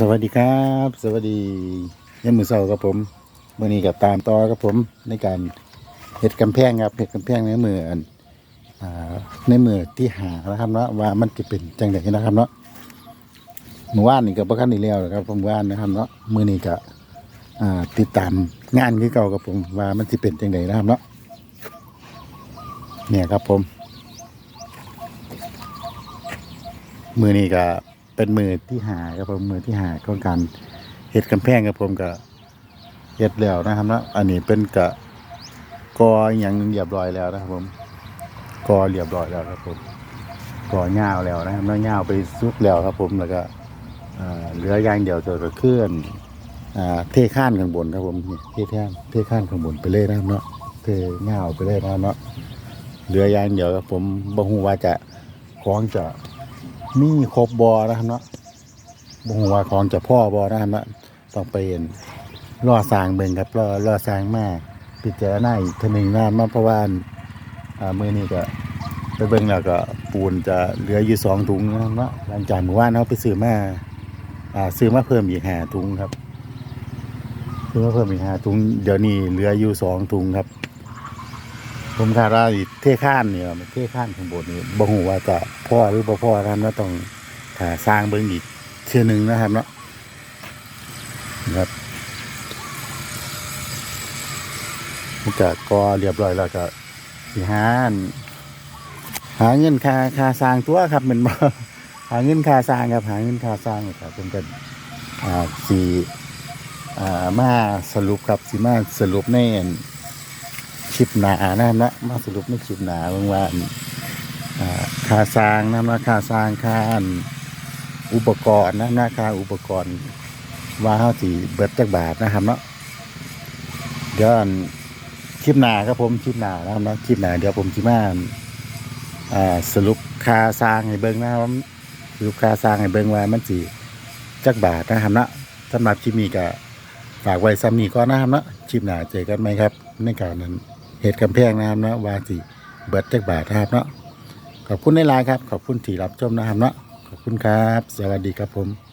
สวัสดีครับ สวัสดียันมือเสาครับผมมื่อนี้กับตามต่อครับผมในการเห็ดกำแพงครับเห็ดกำแพงในมืออันอ่าในมือที่หานะครับเนาะว่ามันจะเป็นจังไดนะครับเนาะเมื่อวานนี่กับประกันอีกแล้วนะครับผมอว่านนะครับเนาะมื่อนี้ก็อ่าติดตามงานคือเก่ากับผมว่ามันจะเป็นจังไดนะครับเนาะเนี่ยครับผม มือนี้ก็ เป็นมือที่หาครับผมมือที่หาของการเฮ็ดกำแพงครับผมก็เฮ็ดแล้วนะครับนะอันนี้เป็นกะกออย่างเรียบร้อยแล้วนะครับผมกอเรียบร้อยแล้วครับผมกอเงาแล้วนะครับแล้วเงาไปซุกแล้วครับผมแล้วก็เหลืออย่างเดียวจะก็เคลื่อนเทข้านข้างบนครับผมเทข้านเทข้านข้างบนไปเลยนะครับเนาะเทเงาไปเลยนะครับเนาะเหลืออย่างเดียวครับผมบ่ฮู้ว่าจะของจะ มีครบบอนะครับเนาะบ่ฮู้ว่าของจะพ่อบอนะครับเนาะต้องไปเห็นรอสางเบิ่งครับรอรอสางมาพิจารณาอีกทีนึงนะครับเนาเพราะว่าอ่ามื้อนี้ก็ไปเบิ่งแล้วก็ปูนจะเหลืออยู่สองถุงนะครับเนาะหลังจากเมื่อวานเนาไปซื้อมาอ่าซื้อมาเพิ่มอีกห้าถุงครับซื้อมาเพิ่มอีกห้าถุงเดี๋ยวนี้เหลืออยู่สองถุงครับ ผมคาดว่าอีเท่ข้านเนี่ยเท่ข้านข้างบนนี่บ่ฮู้ว่าจะพ่อหรือบ่พ่อนะครับแล้วต้องหาสร้างเบิ่งอีกเทื่อหนึงนะครับเนาะครับมันก็ก่อเรียบร้อยแล้วก็สิหาอันหาเงินค่าค่าสร้างตัวครับแมันบ่หาเงินค่าสร้างครับหาเงินค่าสร้างครับผมก็อ่าสิอ่ามาสรุปครับสิมาสรุปในอัน คลิปหนานะนะมาสรุปในคลิปหนาเบางวันอ่าค่าสร้างนะนะค่าสร้างค่าอันอุปกรณ์นะนะค่าอุปกรณ์ว่าเฮาสิเบิดจักบาทนะครับเนาะเดี๋ยวคลิปหนาครับผมคลิปหนานะครับนะคลิปหนาเดี๋ยวผมสิมาอ่าสรุปค่าสร้างให้เบิ่งนะครับสรุปค่าสร้างให้เบิ่งว่ามันสิจักบาทนะครับเนาะสำหรับคลิปนี้ก็ฝากไว้ซ้ำนี้ก่อนนะครับเนาะคลิปหนาเจอกันไหมครับในการนั้น เหตุกำแพงนะครับเนาะวาสิเบิดจักบาทนะครับเนาะขอบคุณในไลน์ครับ ขอบคุณที่รับชมนะครับเนาะขอบคุณครับ สวัสดีครับผม